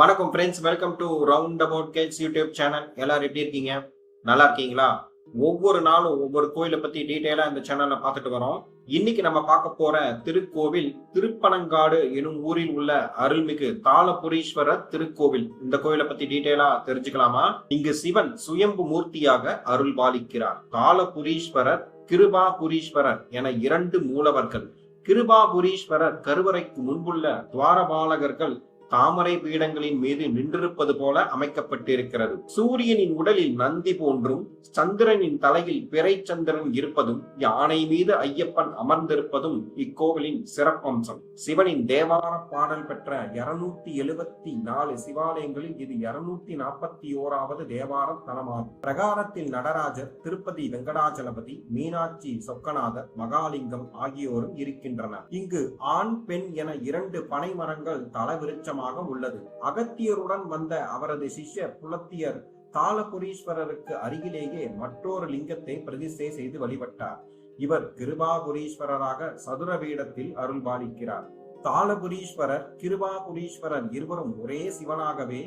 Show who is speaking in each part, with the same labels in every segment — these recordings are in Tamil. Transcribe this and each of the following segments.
Speaker 1: வணக்கம் friends welcome to round about cats YouTube channel எல்லாரும் எப்படி இருக்கீங்க நல்லா இருக்கீங்களா ஒவ்வொரு நாளும் ஒவ்வொரு கோயிலை பத்தி டீட்டெயிலா இந்த சேனல்ல பார்த்துட்டு வரோம் இன்னைக்கு நம்ம பார்க்க போற திருக்கோவில் திருப்பனங்காடு எனும் ஊரில் உள்ள அருள்மிகு தாளபுரீஸ்வரர் திருக்கோவில் இந்த கோயிலை பத்தி டீட்டெயிலா தெரிஞ்சுக்கலாமா இங்கு சிவன் சுயம்பு மூர்த்தியாக அருள் பாலிக்கிறார் தாளபுரீஸ்வரர் கிருபாபுரீஸ்வரர் என இரண்டு மூலவர்கள் கிருபாபுரீஸ்வரர் கருவறைக்கு முன்புள்ள துவாரபாலகர்கள் தாமரை பீடங்களின் மீது நின்றிருப்பது போல அமைக்கப்பட்டிருக்கிறது சூரியனின் உடலில் நந்தி போன்றும் சந்திரனின் தலையில் பிறை சந்திரன் இருப்பதும் யானை மீது ஐயப்பன் அமர்ந்திருப்பதும் இக்கோவிலின் சிறப்பம்சம் சிவனின் தேவார பாடல் பெற்ற இருநூத்தி எழுபத்தி நாலு சிவாலயங்களில் இது இருநூத்தி நாற்பத்தி ஓராவது தேவார தலமாகும் பிரகாரத்தில் நடராஜர் திருப்பதி வெங்கடாஜலபதி மீனாட்சி சொக்கநாதர் மகாலிங்கம் ஆகியோரும் இருக்கின்றனர் இங்கு ஆண் பெண் என இரண்டு பனை மரங்கள் தலவிருச்சமாக தரிசனமாக உள்ளது அகத்தியருடன் வந்த அவரது சிஷ்யர் புலத்தியர் தாளபுரீஸ்வரருக்கு அருகிலேயே மற்றொரு லிங்கத்தை பிரதிஷ்டை செய்து வழிபட்டார் இவர் கிருபாபுரீஸ்வரராக சதுர பீடத்தில் பாலிக்கிறார் தாளபுரீஸ்வரர் கிருபாபுரீஸ்வரர் இருவரும் ஒரே சிவனாகவே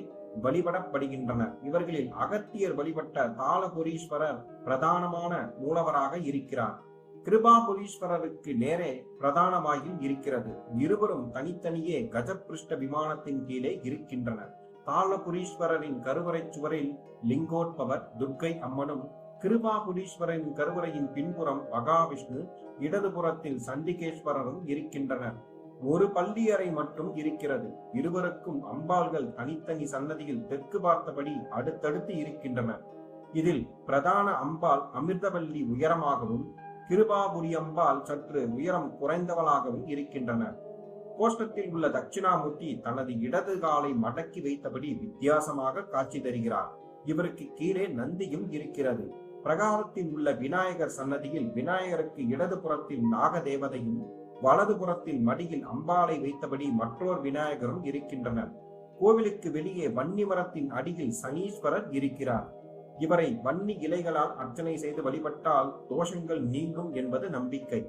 Speaker 1: வழிபடப்படுகின்றனர் இவர்களில் அகத்தியர் வழிபட்ட தாளபுரீஸ்வரர் பிரதானமான மூலவராக இருக்கிறார் கிருபாபுரீஸ்வரருக்கு நேரே பிரதான வாயில் இருக்கிறது இருவரும் தனித்தனியே கஜபிருஷ்ட விமானத்தின் கீழே இருக்கின்றனர் தாளபுரீஸ்வரரின் கருவறை சுவரில் லிங்கோட்பவர் துர்க்கை அம்மனும் கிருபாபுரீஸ்வரின் கருவறையின் பின்புறம் மகாவிஷ்ணு இடதுபுறத்தில் சண்டிகேஸ்வரரும் இருக்கின்றனர் ஒரு பள்ளியறை மட்டும் இருக்கிறது இருவருக்கும் அம்பாள்கள் தனித்தனி சன்னதியில் தெற்கு பார்த்தபடி அடுத்தடுத்து இருக்கின்றன இதில் பிரதான அம்பாள் அமிர்தவல்லி உயரமாகவும் கிருபாபுரியம்பால் சற்று உயரம் குறைந்தவளாகவும் இருக்கின்றன கோஷ்டத்தில் உள்ள தட்சிணாமூர்த்தி தனது இடது காலை மடக்கி வைத்தபடி வித்தியாசமாக காட்சி தருகிறார் இவருக்கு கீழே நந்தியும் இருக்கிறது பிரகாரத்தில் உள்ள விநாயகர் சன்னதியில் விநாயகருக்கு இடது புறத்தில் நாகதேவதையும் வலது புறத்தில் மடியில் அம்பாளை வைத்தபடி மற்றோர் விநாயகரும் இருக்கின்றனர் கோவிலுக்கு வெளியே வன்னி மரத்தின் அடியில் சனீஸ்வரர் இருக்கிறார் இவரை வன்னி இலைகளால் அர்ச்சனை செய்து வழிபட்டால் தோஷங்கள் நீங்கும் என்பது நம்பிக்கை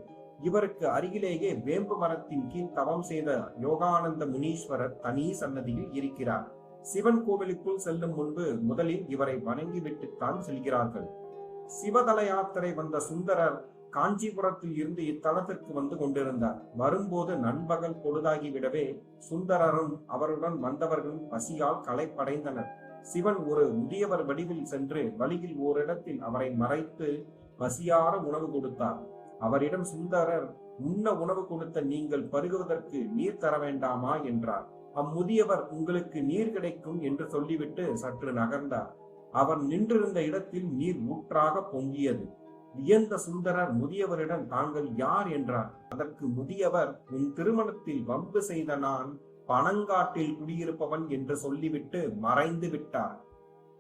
Speaker 1: இவருக்கு அருகிலேயே வேம்பு மரத்தின் கீழ் தவம் செய்த யோகானந்த முனீஸ்வரர் தனி சன்னதியில் இருக்கிறார் சிவன் கோவிலுக்குள் செல்லும் முன்பு முதலில் இவரை வணங்கிவிட்டுத்தான் செல்கிறார்கள் சிவதல யாத்திரை வந்த சுந்தரர் காஞ்சிபுரத்தில் இருந்து இத்தலத்திற்கு வந்து கொண்டிருந்தார் வரும்போது நண்பகல் பொழுதாகிவிடவே சுந்தரரும் அவருடன் வந்தவர்களும் பசியால் களைப்படைந்தனர் சிவன் ஒரு முதியவர் வடிவில் சென்று வழியில் ஓரிடத்தில் அவரை மறைத்து பசியார உணவு கொடுத்தார் அவரிடம் சுந்தரர் உண்ண உணவு கொடுத்த நீங்கள் பருகுவதற்கு நீர் தர வேண்டாமா என்றார் அம்முதியவர் உங்களுக்கு நீர் கிடைக்கும் என்று சொல்லிவிட்டு சற்று நகர்ந்தார் அவர் நின்றிருந்த இடத்தில் நீர் ஊற்றாக பொங்கியது வியந்த சுந்தரர் முதியவரிடம் தாங்கள் யார் என்றார் அதற்கு முதியவர் உன் திருமணத்தில் வம்பு செய்த நான் பனங்காட்டில் குடியிருப்பவன் என்று சொல்லிவிட்டு மறைந்து விட்டார்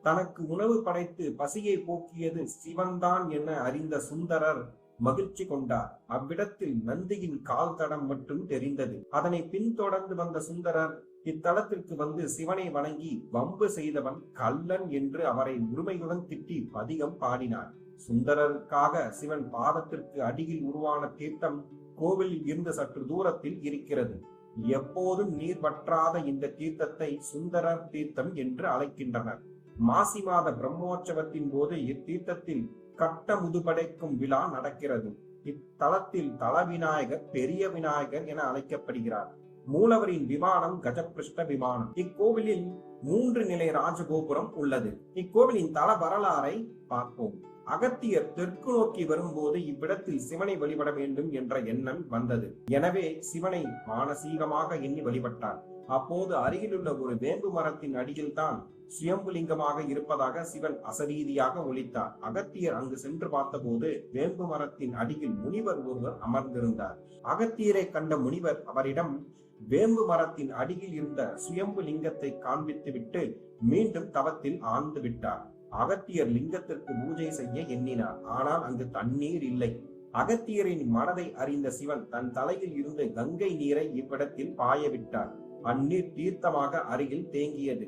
Speaker 1: தனக்கு உணவு படைத்து பசியை போக்கியது சிவன்தான் என அறிந்த சுந்தரர் மகிழ்ச்சி கொண்டார் அவ்விடத்தில் நந்தியின் கால் தடம் மட்டும் தெரிந்தது அதனை பின்தொடர்ந்து வந்த சுந்தரர் இத்தலத்திற்கு வந்து சிவனை வணங்கி வம்பு செய்தவன் கல்லன் என்று அவரை உரிமையுடன் திட்டி பதிகம் பாடினார் சுந்தரருக்காக சிவன் பாதத்திற்கு அடியில் உருவான தீர்த்தம் கோவிலில் இருந்து சற்று தூரத்தில் இருக்கிறது எப்போதும் நீர் வற்றாத இந்த தீர்த்தத்தை சுந்தரர் தீர்த்தம் என்று அழைக்கின்றனர் மாசி மாத பிரம்மோற்சவத்தின் போது இத்தீர்த்தத்தில் கட்ட முதுபடைக்கும் விழா நடக்கிறது இத்தலத்தில் தல விநாயகர் பெரிய விநாயகர் என அழைக்கப்படுகிறார் மூலவரின் விமானம் கஜபிருஷ்ட விமானம் இக்கோவிலில் மூன்று நிலை ராஜகோபுரம் உள்ளது இக்கோவிலின் தல வரலாறை பார்ப்போம் அகத்தியர் தெற்கு நோக்கி வரும்போது இவ்விடத்தில் சிவனை வழிபட வேண்டும் என்ற எண்ணம் வந்தது எனவே சிவனை மானசீகமாக எண்ணி வழிபட்டார் அப்போது அருகிலுள்ள ஒரு வேம்பு மரத்தின் அடியில் தான் சுயம்புலிங்கமாக இருப்பதாக சிவன் அசரீதியாக ஒழித்தார் அகத்தியர் அங்கு சென்று பார்த்தபோது வேம்பு மரத்தின் அடியில் முனிவர் ஒருவர் அமர்ந்திருந்தார் அகத்தியரை கண்ட முனிவர் அவரிடம் வேம்பு மரத்தின் அடியில் இருந்த சுயம்பு லிங்கத்தை காண்பித்துவிட்டு மீண்டும் தவத்தில் ஆழ்ந்து விட்டார் அகத்தியர் லிங்கத்திற்கு பூஜை செய்ய எண்ணினார் ஆனால் அங்கு தண்ணீர் இல்லை அகத்தியரின் மனதை அறிந்த சிவன் தன் தலையில் இருந்த கங்கை நீரை இவ்விடத்தில் பாயவிட்டார் அந்நீர் தீர்த்தமாக அருகில் தேங்கியது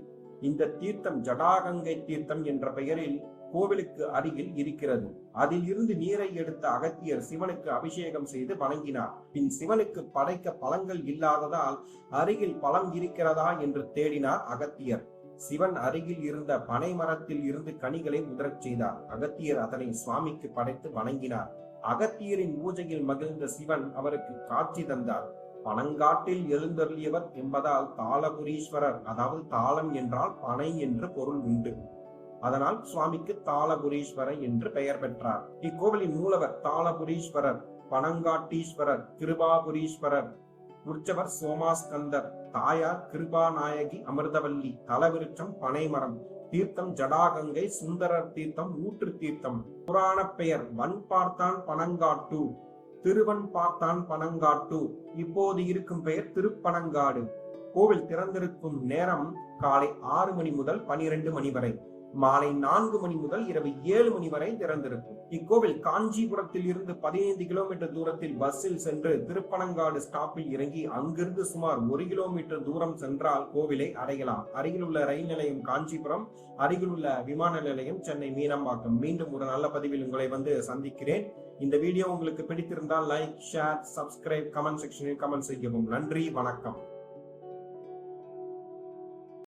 Speaker 1: இந்த தீர்த்தம் ஜடாகங்கை தீர்த்தம் என்ற பெயரில் கோவிலுக்கு அருகில் இருக்கிறது அதில் இருந்து நீரை எடுத்த அகத்தியர் சிவனுக்கு அபிஷேகம் செய்து வணங்கினார் பின் சிவனுக்கு படைக்க பழங்கள் இல்லாததால் அருகில் பழம் இருக்கிறதா என்று தேடினார் அகத்தியர் சிவன் அருகில் இருந்த பனை மரத்தில் இருந்து கனிகளை உதறச் செய்தார் அகத்தியர் அதனை சுவாமிக்கு படைத்து வணங்கினார் அகத்தியரின் பூஜையில் மகிழ்ந்த சிவன் அவருக்கு காட்சி தந்தார் பனங்காட்டில் எழுந்தருளியவர் என்பதால் தாளபுரீஸ்வரர் அதாவது தாளம் என்றால் பனை என்று பொருள் உண்டு அதனால் சுவாமிக்கு தாளபுரீஸ்வரர் என்று பெயர் பெற்றார் இக்கோவிலின் மூலவர் தாளபுரீஸ்வரர் பனங்காட்டீஸ்வரர் திருபாபுரீஸ்வரர் உற்சவர் சோமாஸ்கந்தர் தாயார் கிருபாநாயகி அமிர்தவல்லி தலவிருட்சம் பனைமரம் தீர்த்தம் ஜடாகங்கை சுந்தரர் தீர்த்தம் ஊற்று தீர்த்தம் புராண பெயர் வன் பார்த்தான் பனங்காட்டு திருவன் பார்த்தான் பனங்காட்டு இப்போது இருக்கும் பெயர் திருப்பனங்காடு கோவில் திறந்திருக்கும் நேரம் காலை ஆறு மணி முதல் பனிரெண்டு மணி வரை மாலை நான்கு மணி முதல் இரவு ஏழு மணி வரை திறந்திருக்கும் இக்கோவில் காஞ்சிபுரத்தில் இருந்து பதினைந்து கிலோமீட்டர் தூரத்தில் பஸ்ஸில் சென்று திருப்பனங்காடு ஸ்டாப்பில் இறங்கி அங்கிருந்து சுமார் ஒரு கிலோமீட்டர் தூரம் சென்றால் கோவிலை அடையலாம் அருகில் உள்ள ரயில் நிலையம் காஞ்சிபுரம் அருகில் உள்ள விமான நிலையம் சென்னை மீனம்பாக்கம் மீண்டும் ஒரு நல்ல பதிவில் உங்களை வந்து சந்திக்கிறேன் இந்த வீடியோ உங்களுக்கு பிடித்திருந்தால் லைக் ஷேர் சப்ஸ்கிரைப் கமெண்ட் செக்ஷனில் கமெண்ட் செய்யவும் நன்றி வணக்கம்